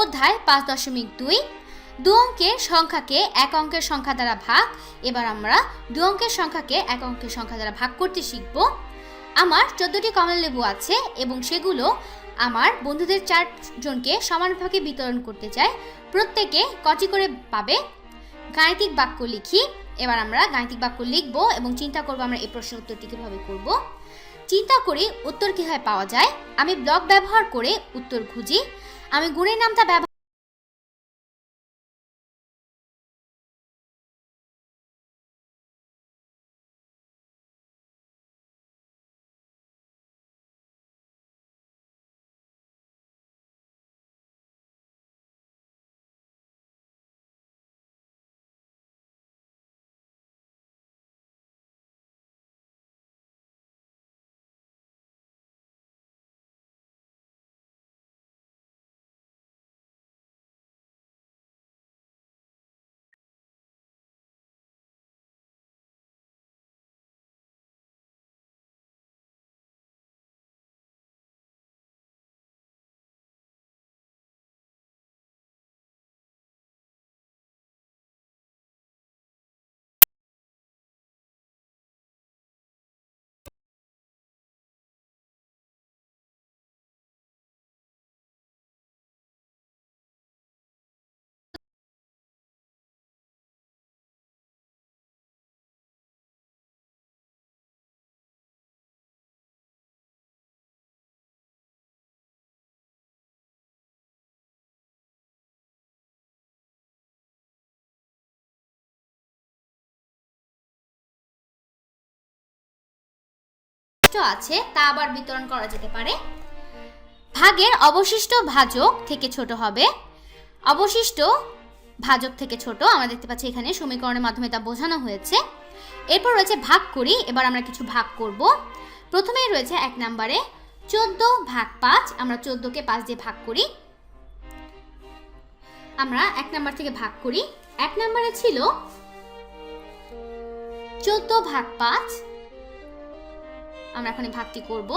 অধ্যায় পাঁচ দশমিক দুই। দু অঙ্কের সংখ্যাকে এক অঙ্কের সংখ্যা দ্বারা ভাগ। এবার আমরা দু অঙ্কের সংখ্যাকে এক অঙ্কের সংখ্যা দ্বারা ভাগ করতে শিখব। আমার চোদ্দোটি কমলা লেবু আছে এবং সেগুলো আমার বন্ধুদের চারজনকে সমানভাবে বিতরণ করতে চাই। প্রত্যেকে কটি করে পাবে? গাণিতিক বাক্য লিখি। এবার আমরা গাণিতিক বাক্য লিখব এবং চিন্তা করব আমরা এই প্রশ্নের উত্তরটি কীভাবে করব। চিন্তা করে উত্তর কীভাবে পাওয়া যায়? আমি ব্লক ব্যবহার করে উত্তর খুঁজি। আমি গুণের নামটা ব্যবহার আছে, তা আবার বিতরণ করা যেতে পারে। ভাগের অবশিষ্ট ভাজক থেকে ছোট হবে। অবশিষ্ট ভাজক থেকে ছোট, আমরা দেখতে পাচ্ছি এখানে সমীকরণের মাধ্যমে তা বোঝানো হয়েছে। এরপর রয়েছে ভাগ করি, এবার আমরা কিছু ভাগ করব। প্রথমেই রয়েছে এক নম্বরে চোদ্দ ভাগ পাঁচ, আমরা চোদ্দকে পাঁচ দিয়ে ভাগ করি। আমরা এক নাম্বার থেকে ভাগ করি। এক নম্বরে ছিল চোদ্দ ভাগ পাঁচ আমরা এখানে ভাগটি করব।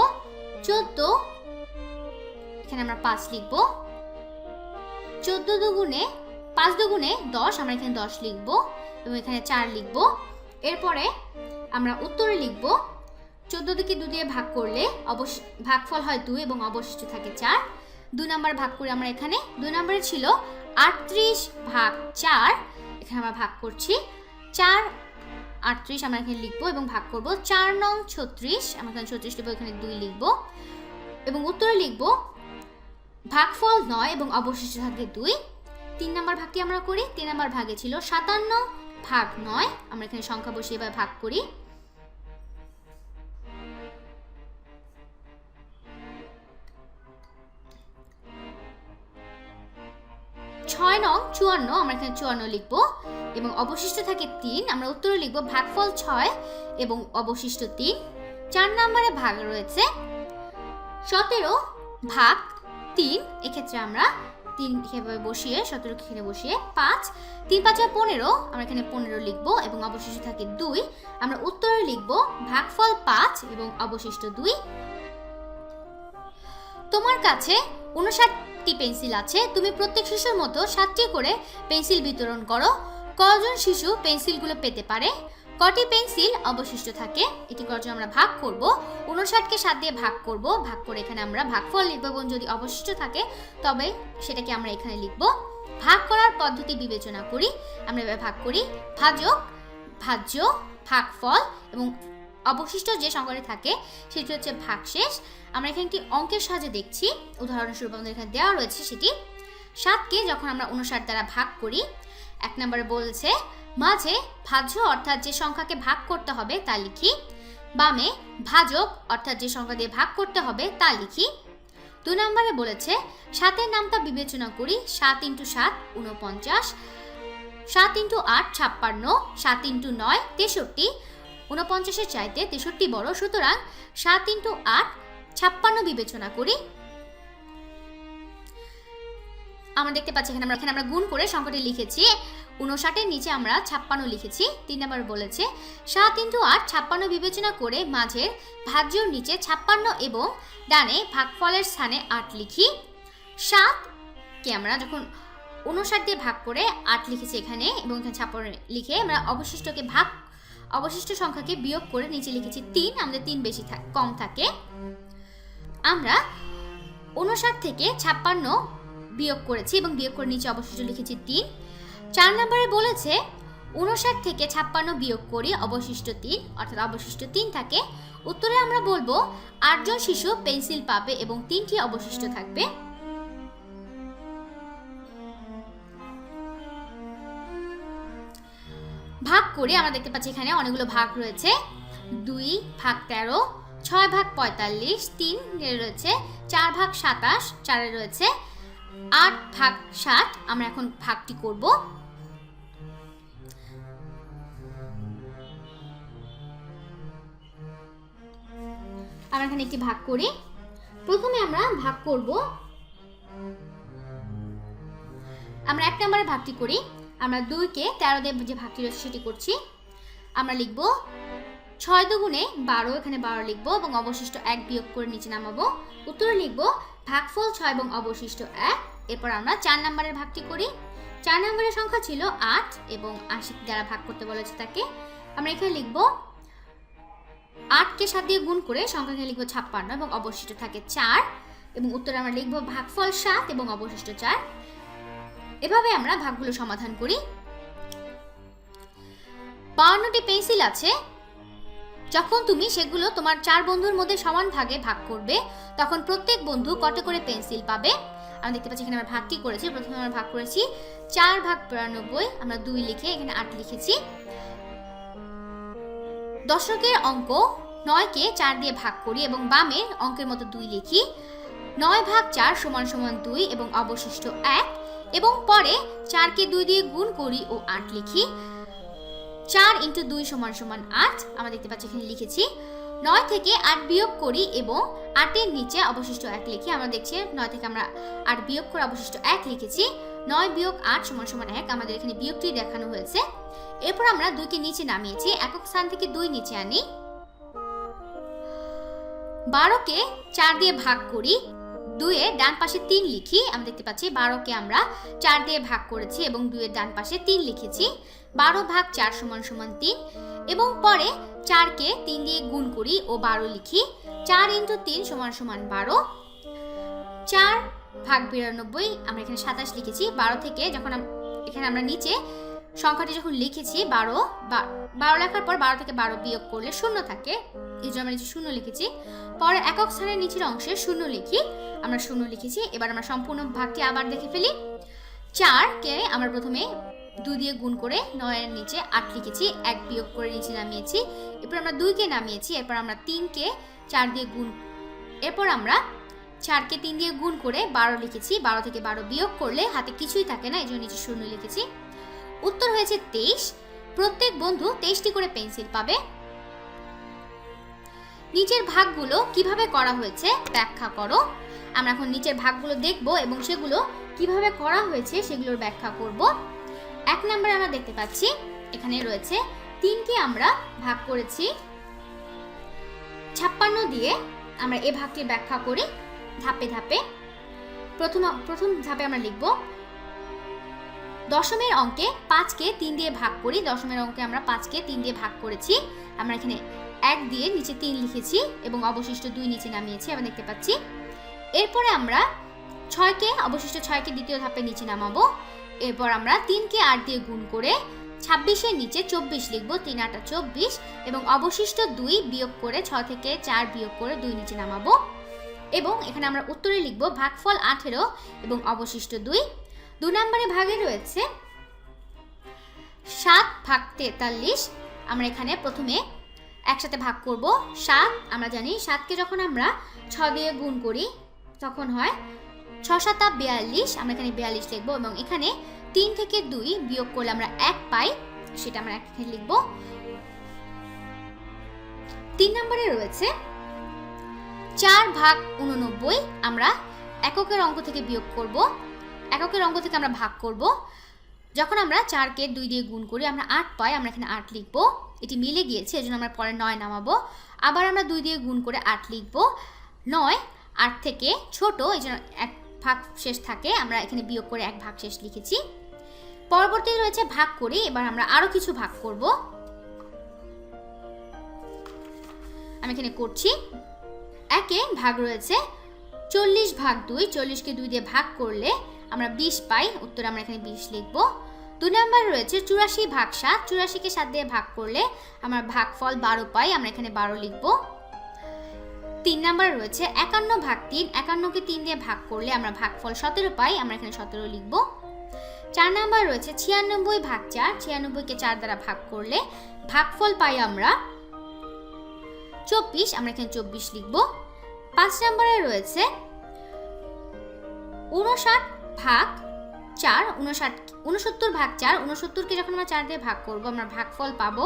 চোদ্দ, এখানে আমরা পাঁচ লিখব। চোদ্দ দুগুণে, পাঁচ দুগুণে দশ, আমরা এখানে দশ লিখব এবং এখানে চার লিখব। এরপরে আমরা উত্তরে লিখব। চোদ্দ দিকে দু দিয়ে ভাগ করলে অবশ্য ভাগফল হয় দুই এবং অবশিষ্ট থাকে চার। দুই নাম্বার ভাগ করে আমরা এখানে, দুই নম্বরে ছিল আটত্রিশ ভাগ চার, এখানে আমরা ভাগ করছি। চার আটত্রিশ আমরা এখানে লিখব এবং ভাগ করব চার নং ছত্রিশ, আমরা এখানে ছত্রিশ লিখব, এখানে দুই লিখব। এবং উত্তরে লিখব, ভাগফল নয় এবং অবশিষ্ট থাকে দুই। তিন নম্বর ভাগটি আমরা করি? তিন নম্বর ভাগে ছিল সাতান্ন, ভাগ নয়। আমরা এখানে সংখ্যা বসিয়ে এবার ভাগ করি। ছয় নং, চুয়ান্ন, আমরা এখানে চুয়ান্ন লিখব। এবং অবশিষ্ট থাকে তিন, আমরা উত্তরে লিখব ভাগফল ছয় এবং অবশিষ্ট তিন। চার নম্বরে ভাগ রয়েছে সতেরো ভাগ তিন, এক্ষেত্রে আমরা তিন এভাবে বসিয়ে, সতেরো এখানে বসিয়ে পাঁচ। তিন পাঁচে পনেরো, আমরা এখানে পনেরো লিখব এবং অবশিষ্ট থাকে দুই। আমরা উত্তরে লিখব ভাগফল পাঁচ এবং অবশিষ্ট দুই। তোমার কাছে উনষাটটি পেন্সিল আছে, তুমি প্রত্যেক শিশুর মতো সাতটি করে পেন্সিল বিতরণ করো। কজন শিশু পেন্সিলগুলো পেতে পারে? কটি পেন্সিল অবশিষ্ট থাকে? এটি কজন আমরা ভাগ করব। উনষাটকে সাত দিয়ে ভাগ করব। ভাগ করে এখানে আমরা ভাগফল লিখব এবং যদি অবশিষ্ট থাকে, তবে সেটাকে আমরা এখানে লিখব। ভাগ করার পদ্ধতি বিবেচনা করি। আমরা ভাগ করি। ভাজক, ভাজ্য, ভাগফল এবং অবশিষ্ট যে সংখ্যাটি থাকে, সেটি হচ্ছে ভাগশেষ। আমরা এখানে একটি অঙ্কের সাহায্যে দেখছি। উদাহরণস্বরূপ আমাদের এখানে দেওয়া রয়েছে সেটি। সাতকে যখন আমরা উনষাট দ্বারা ভাগ করি, এক নম্বরে বলছে, মাঝে ভাজ্য অর্থাৎ যে সংখ্যাকে ভাগ করতে হবে তা লিখি। বামে ভাজক অর্থাৎ যে সংখ্যা দিয়ে ভাগ করতে হবে তা লিখি। দু নম্বরে বলেছে, সাতের নামটা বিবেচনা করি। সাত ইন্টু সাত উনপঞ্চাশ সাত ইন্টু আট, ছাপ্পান্ন। সাত ইন্টু নয়, তেষট্টি। উনপঞ্চাশের চাইতে তেষট্টি বড়। সুতরাং সাত ইন্টু আট, ছাপ্পান্ন বিবেচনা করি। আমরা দেখতে পাচ্ছি, এখানে আমরা এখানে আমরা গুণ করে সংখ্যাটি লিখেছি। উনষাটের নিচে আমরা ছাপ্পান্ন লিখেছি। তিন নম্বর বলেছে, সাত ইন্টু আট, ছাপ্পান্ন বিবেচনা করে মাঝের ভাজ্যর নিচে ছাপ্পান্ন এবং ডানে ভাগফলের স্থানে আট লিখি। সাত ষাটকে আমরা যখন উনষাট দিয়ে ভাগ করে আট লিখেছি এখানে এবং এখানে ছাপ্পান্ন লিখে আমরা অবশিষ্টকে ভাগ অবশিষ্ট সংখ্যাকে বিয়োগ করে নিচে লিখেছি তিন, আমাদের তিন বেশি কম থাকে। আমরা উনষাট থেকে ছাপ্পান্ন বিয়োগ করেছি এবং বিয়োগ করে নিচে অবশিষ্ট লিখেছি তিন। চার নম্বরে বলেছে উনষাট থেকে ছাপ্পান্ন বিয়োগ করি, অবশিষ্ট তিন, অর্থাৎ অবশিষ্ট তিন থাকে। উত্তরে আমরা বলব, আটজন শিশু পেন্সিল পাবে এবং তিনটি অবশিষ্ট থাকবে। ভাগ করে আমরা দেখতে পাচ্ছি এখানে অনেকগুলো ভাগ রয়েছে। দুই ভাগ তেরো, ছয় ভাগ পঁয়তাল্লিশ, তিন রয়েছে, চার ভাগ সাতাশ, চারে রয়েছে, আট ভাগ ষাট আমরা এখন ভাগটি করব। আমরা এখানে একটি ভাগ করি। প্রথমে আমরা ভাগ করব। আমরা এক নম্বরে ভাগটি করি। আমরা দুইকে তেরো দিয়ে যে ভাগটি রয়েছে সেটি করছি। আমরা লিখব ছয় দুগুণে বারো, এখানে বারো লিখব এবং অবশিষ্ট এক বিয়োগ করে নিচে নামাবো। উত্তরে লিখব ভাগফল ছয় এবং অবশিষ্ট এক। এরপর আমরা চার নম্বরের ভাগটি করি। চার নম্বরের সংখ্যা ছিল আট এবং আশি দ্বারা ভাগ করতে বলেছে তাকে। আমরা এখানে লিখব আটকে সাত দিয়ে গুণ করে সংখ্যাকে লিখব ছাপ্পান্ন এবং অবশিষ্ট থাকে চার। এবং উত্তরে আমরা লিখব ভাগফল সাত এবং অবশিষ্ট চার। এভাবে আমরা ভাগগুলো সমাধান করি। বাউন্নটি পেন্সিল আছে। যখন তুমি সেগুলো তোমার চার বন্ধুর মধ্যে সমান ভাগে ভাগ করবে, তখন প্রত্যেক বন্ধু কত করে পেন্সিল পাবে? আমরা দেখতে পাচ্ছি এখানে আমরা ভাগটি করেছি? প্রথমে আমরা ভাগ করেছি চার ভাগ বিরানব্বই, আমরা দুই লিখে এখানে আট লিখেছি। দশকের অঙ্ক নয়কে চার দিয়ে ভাগ করি এবং বামের অঙ্কের মতো দুই লিখি। নয় ভাগ চার সমান সমান দুই এবং অবশিষ্ট এক। এবং পরে চারকে দুই দিয়ে গুণ করি ও আট লিখি। চার ইন্টু দুই সমান সমান আট, আমরা দেখতে পাচ্ছি এখানে লিখেছি। নয় থেকে আট বিয়োগ করি এবং আটের নিচে অবশিষ্ট এক লিখি, আমরা দেখছি নয় থেকে আমরা আট বিয়োগ করে অবশিষ্ট এক লিখেছি। নয় বিয়োগ আট সমান সমান এক, আমাদের এখানে বিয়োগটি দেখানো হয়েছে। এরপর আমরা দুইকে নিচে নামিয়েছি, একক স্থান থেকে দুই নিচে আনি। বারোকে চার দিয়ে ভাগ করি দুইয়ের ডান পাশে তিন লিখি আমরা দেখতে পাচ্ছি বারোকে আমরা চার দিয়ে ভাগ করেছি এবং দুয়ের ডান পাশে তিন লিখেছি। বারো ভাগ চার সমান সমান তিন এবং পরে চারকে তিন দিয়ে গুণ করি ও বারো লিখি। চার ইন্টু তিন সমান সমান বারো। চার ভাগ বিরানব্বই, আমরা এখানে সাতাশ লিখেছি। বারো থেকে যখন এখানে আমরা নিচে সংখ্যাটি যখন লিখেছি, বারো বারো লেখার পর বারো থেকে বারো বিয়োগ করলে শূন্য থাকে। এই জন্য আমরা নিচে শূন্য লিখেছি, পরে একক স্থানের নিচের অংশে শূন্য লিখি, আমরা শূন্য লিখেছি, এবার আমরা সম্পূর্ণ ভাগটি আবার দেখে ফেলি। চারকে আমরা প্রথমে দুই দিয়ে গুণ করে নয়ের নিচে আট লিখেছি, এক বিয়োগ করে নিচে নামিয়েছি, এরপর আমরা দুইকে নামিয়েছি, এরপর আমরা তিনকে চার দিয়ে গুণ, এরপর আমরা চারকে তিন দিয়ে গুণ করে বারো লিখেছি, বারো থেকে বারো বিয়োগ করলে হাতে কিছুই থাকে না, এই জন্য নিচে শূন্য লিখেছি। উত্তর হয়েছে তেইশ, প্রত্যেক বন্ধু তেইশটি করে পেন্সিল পাবে নিচের ভাগগুলো কীভাবে করা হয়েছে ব্যাখ্যা করো। আমরা এখন নিচের ভাগগুলো দেখব এবং সেগুলো কীভাবে করা হয়েছে সেগুলোর ব্যাখ্যা করব। এক নম্বরে আমরা দেখতে পাচ্ছি, এখানে রয়েছে তিনকে আমরা ভাগ করেছি। ছাপ্পান্ন দিয়ে আমরা এ ভাগটির ব্যাখ্যা করি ধাপে ধাপে। প্রথম প্রথম ধাপে আমরা লিখব, দশমের অঙ্কে পাঁচকে তিন দিয়ে ভাগ করি। দশমের অঙ্কে আমরা পাঁচকে তিন দিয়ে ভাগ করেছি। আমরা এখানে এক দিয়ে নিচে তিন লিখেছি এবং অবশিষ্ট দুই নিচে নামিয়েছি, আমরা দেখতে পাচ্ছি। এরপরে আমরা ছয়কে, অবশিষ্ট ছয়কে দ্বিতীয় ধাপে নিচে নামাবো। এরপর আমরা তিনকে আট দিয়ে গুণ করে ছাব্বিশের নিচে চব্বিশ লিখব, তিন, আটা চব্বিশ এবং অবশিষ্ট দুই বিয়োগ করে ছ থেকে চার বিয়োগ করে দুই নিচে নামাবো। এবং এখানে আমরা উত্তরে লিখব ভাগফল আঠেরো এবং অবশিষ্ট দুই। দু নম্বরে ভাগে রয়েছে সাত ভাগ তেতাল্লিশ। আমরা এখানে প্রথমে একসাথে ভাগ করব, সাত, আমরা জানি সাতকে যখন আমরা ছ দিয়ে গুণ করি, তখন হয় ছ সাতা বিয়াল্লিশ, আমরা এখানে বিয়াল্লিশ লিখব এবং এখানে তিন থেকে দুই বিয়োগ করলে আমরা এক পাই, সেটা আমরা এখানে লিখব। তিন নম্বরে রয়েছে চার ভাগ উননব্বই আমরা এককের অঙ্ক থেকে বিয়োগ করব, এককের অঙ্ক থেকে আমরা ভাগ করব যখন আমরা চারকে দুই দিয়ে গুণ করি, আমরা আট পাই, আমরা এখানে আট লিখব। এটি মিলে গিয়েছে, এজন্য আমরা পরে নয় নামাবো। আবার আমরা দুই দিয়ে গুণ করে আট লিখব। নয়, আট থেকে ছোট, এই জন্য এক ভাগ শেষ থাকে, আমরা এখানে বিয়োগ করে এক ভাগ শেষ লিখেছি। পরবর্তী রয়েছে ভাগ করি, এবার আমরা আরও কিছু ভাগ করব। আমি এখানে করছি। একে ভাগ রয়েছে চল্লিশ ভাগ দুই, চল্লিশকে দুই দিয়ে ভাগ করলে আমরা বিশ পাই, উত্তরে আমরা এখানে বিশ লিখব। দু নম্বর রয়েছে চুরাশি ভাগ সাত। চুরাশিকে সাত দিয়ে ভাগ করলে আমরা ভাগফল বারো পাই। আমরা এখানে বারো লিখব। তিন নাম্বার রয়েছে একান্ন ভাগ তিন। একান্নকে তিন দিয়ে ভাগ করলে আমরা ভাগফল সতেরো পাই। আমরা এখানে সতেরো লিখব। চার নাম্বার রয়েছে ছিয়ানব্বই ভাগ চার। ছিয়ানব্বইকে চার দ্বারা ভাগ করলে ভাগফল পাই আমরা চব্বিশ। আমরা এখানে চব্বিশ লিখব। পাঁচ নম্বরে রয়েছে উনষাট ভাগ চার উনষাট উনসত্তর ভাগ চার উনসত্তরকে যখন আমরা চার দিয়ে ভাগ করব, আমরা ভাগফল পাবো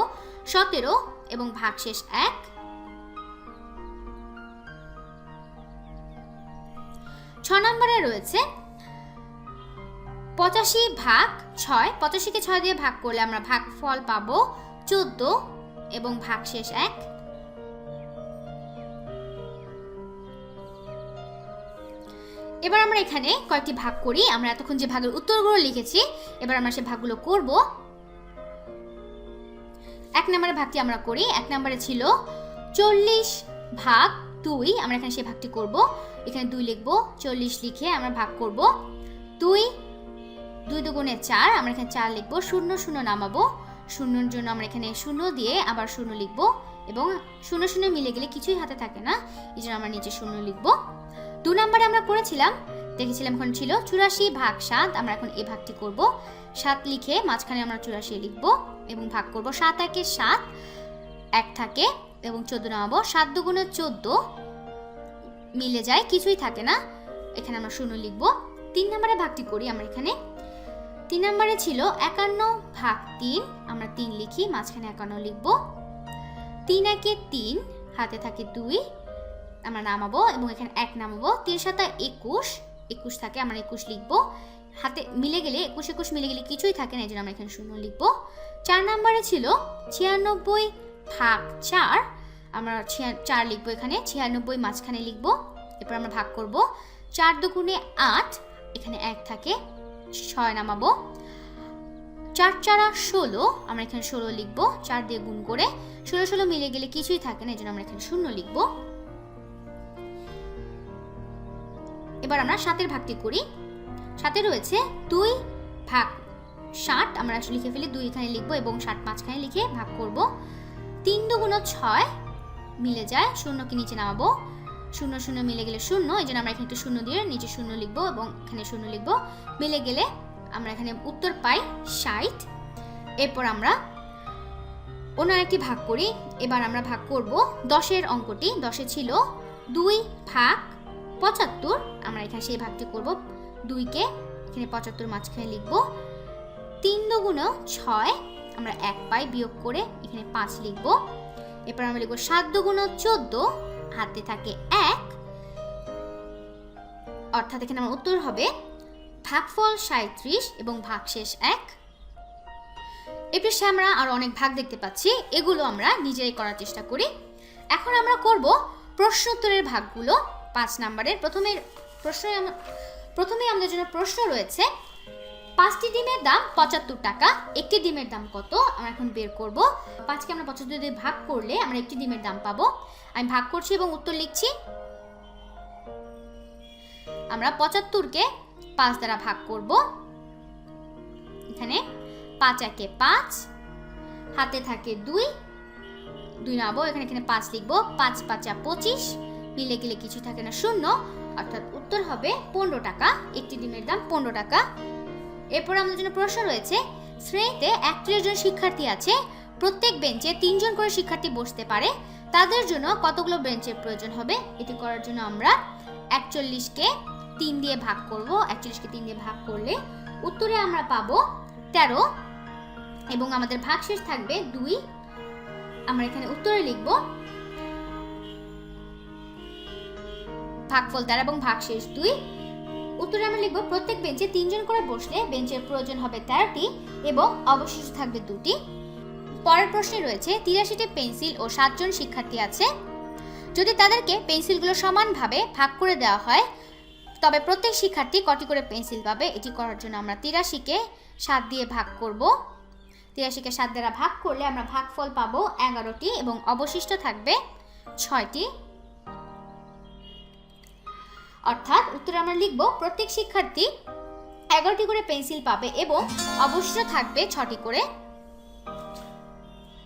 সতেরো এবং ভাগশেষ এক। ছ নম্বরে রয়েছে পঁচাশি ভাগ ছয়, পঁচাশিকে ছয় দিয়ে ভাগ করলে আমরা ভাগফল পাবো চোদ্দ এবং ভাগশেষ এক। এবার আমরা এখানে কয়েকটি ভাগ করি। আমরা এতক্ষণ যে ভাগের উত্তরগুলো লিখেছি, এবার আমরা সে ভাগগুলো করব। এক নম্বরের ভাগটি আমরা করি, এক নম্বরে ছিল চল্লিশ ভাগ দুই। আমরা এখানে সেই ভাগটি করব। এখানে দুই লিখব, চল্লিশ লিখে আমরা ভাগ করব। দুই দুই দুগুণে চার, আমরা এখানে চার লিখব, শূন্য শূন্য নামাবো। শূন্যর জন্য আমরা এখানে শূন্য দিয়ে আবার শূন্য লিখব এবং শূন্য শূন্য মিলে গেলে কিছুই হাতে থাকে না, এই জন্য আমরা নিচে শূন্য লিখব। দু নম্বরে আমরা করেছিলাম, দেখেছিলাম এখন ছিল চুরাশি ভাগ সাত, আমরা এখন এই ভাগটি করব। সাত লিখে মাঝখানে আমরা চুরাশি লিখব এবং ভাগ করব সাত একে সাত, এক থাকে এবং চোদ্দ নামাবো। সাত দুগুণে চোদ্দ মিলে যায়, কিছুই থাকে না। এখানে আমরা শূন্য লিখব। তিন নম্বরে ভাগটি করি আমরা এখানে। তিন নম্বরে ছিল একান্ন ভাগ তিন, আমরা তিন লিখি, মাঝখানে একান্ন লিখব। তিন একে তিন, হাতে থাকে দুই আমরা নামাবো এবং এখানে এক নামাবো। তিন সাতা একুশ একুশ থাকে, আমরা একুশ লিখব। হাতে মিলে গেলে, একুশ একুশ মিলে গেলে কিছুই থাকে না, এই জন্য আমরা এখানে শূন্য লিখব। চার নম্বরে ছিল ছিয়ানব্বই ভাগ চার, আমরা ছিয়া- চার লিখব এখানে, ছিয়ানব্বই মাঝখানে লিখব, এরপর আমরা ভাগ করব। চার দুগুণে আট, এখানে এক থাকে, ছয় নামাবো। চার চারা ষোলো, আমরা এখানে ষোলো লিখব, চার দিয়ে গুণ করে। ষোলো ষোলো মিলে গেলে কিছুই থাকে না, এই জন্য আমরা এখানে শূন্য লিখব। এবার আমরা সাতের ভাগটি করি। সাথে রয়েছে দুই ভাগ ষাট। আমরা আসলে লিখে ফেলি দুই এখানে লিখব এবং ষাট পাঁচখানে লিখে ভাগ করব। তিন দুগুণ ছয় মিলে যায়, শূন্যকে নিচে নামাবো। শূন্য শূন্য মিলে গেলে শূন্য, এই জন্য আমরা এখানে একটু শূন্য দিয়ে নিচে শূন্য লিখব এবং এখানে শূন্য লিখব। মিলে গেলে আমরা এখানে উত্তর পাই ষাট। এরপর আমরা অন্য একটি ভাগ করি। এবার আমরা ভাগ করব দশের অঙ্কটি। দশে ছিল দুই ভাগ পঁচাত্তর। আমরা এখানে সেই ভাগটি করব দুইকে। এখানে পঁচাত্তর মাঝখানে লিখব তিন দুগুণ ছয়। আমরা এক পাই বিয়োগ করে এখানে পাঁচ লিখব। এরপর আমরা লিখব সাত দুগুণ চোদ্দ। হাতে থাকে এক। অর্থাৎ এখানে আমার উত্তর হবে ভাগফল সাঁত্রিশ এবং ভাগশেষ এক। এ পৃষ্ঠে আমরা আরও অনেক ভাগ দেখতে পাচ্ছি। এগুলো আমরা নিজেরাই করার চেষ্টা করি। এখন আমরা করব প্রশ্ন উত্তরের ভাগগুলো। পাঁচ নাম্বারের প্রথমে প্রশ্ন প্রথমে আমাদের জন্য প্রশ্ন রয়েছে, পাঁচটি ডিমের দাম পঁচাত্তর টাকা, একটি ডিমের দাম কত? আমরা এখন বের করব। পাঁচকে আমরা পঁচাত্তর দিয়ে ভাগ করলে আমরা একটি ডিমের দাম পাবো। আমি ভাগ করছি এবং উত্তর লিখছি। আমরা পঁচাত্তরকে পাঁচ দ্বারা ভাগ করব। এখানে পাঁচ একে পাঁচ, হাতে থাকে দুই দুই নাবো এখানে এখানে পাঁচ লিখব। পাঁচ পাঁচা পঁচিশ মিলে গেলে কিছু থাকে না। শূন্য, অর্থাৎ উত্তর হবে পনেরো টাকা, একটি ডিমের দাম পনেরো টাকা। এরপর আমাদের জন্য প্রশ্ন রয়েছে, শ্রেণীতে একত্রিশ জন শিক্ষার্থী আছে, প্রত্যেক বেঞ্চে তিনজন করে শিক্ষার্থী বসতে পারে, তাদের জন্য কতগুলো বেঞ্চের প্রয়োজন হবে? এটি করার জন্য আমরা একচল্লিশকে তিন দিয়ে ভাগ করব। একচল্লিশকে তিন দিয়ে ভাগ করলে উত্তরে আমরা পাবো তেরো এবং আমাদের ভাগশেষ থাকবে দুই। আমরা এখানে উত্তরে লিখব ভাগফল দ্বারা এবং ভাগশেষ দুই। উত্তরে আমরা লিখব, প্রত্যেক বেঞ্চে তিনজন করে বসলে বেঞ্চের প্রয়োজন হবে তেরোটি এবং অবশিষ্ট থাকবে দুটি। পরের প্রশ্নে রয়েছে, তিরাশিটি পেন্সিল ও সাতজন শিক্ষার্থী আছে। যদি তাদেরকে পেন্সিলগুলো সমানভাবে ভাগ করে দেওয়া হয়, তবে প্রত্যেক শিক্ষার্থী কটি করে পেন্সিল পাবে? এটি করার জন্য আমরা তিরাশিকে সাত দিয়ে ভাগ করব। তিরাশিকে সাত দ্বারা ভাগ করলে আমরা ভাগফল পাবো এগারোটি এবং অবশিষ্ট থাকবে ছয়টি। অর্থাৎ উত্তরে আমরা লিখব, প্রত্যেক শিক্ষার্থী এগারোটি করে পেন্সিল পাবে এবং অবশ্য থাকবে ছটি করে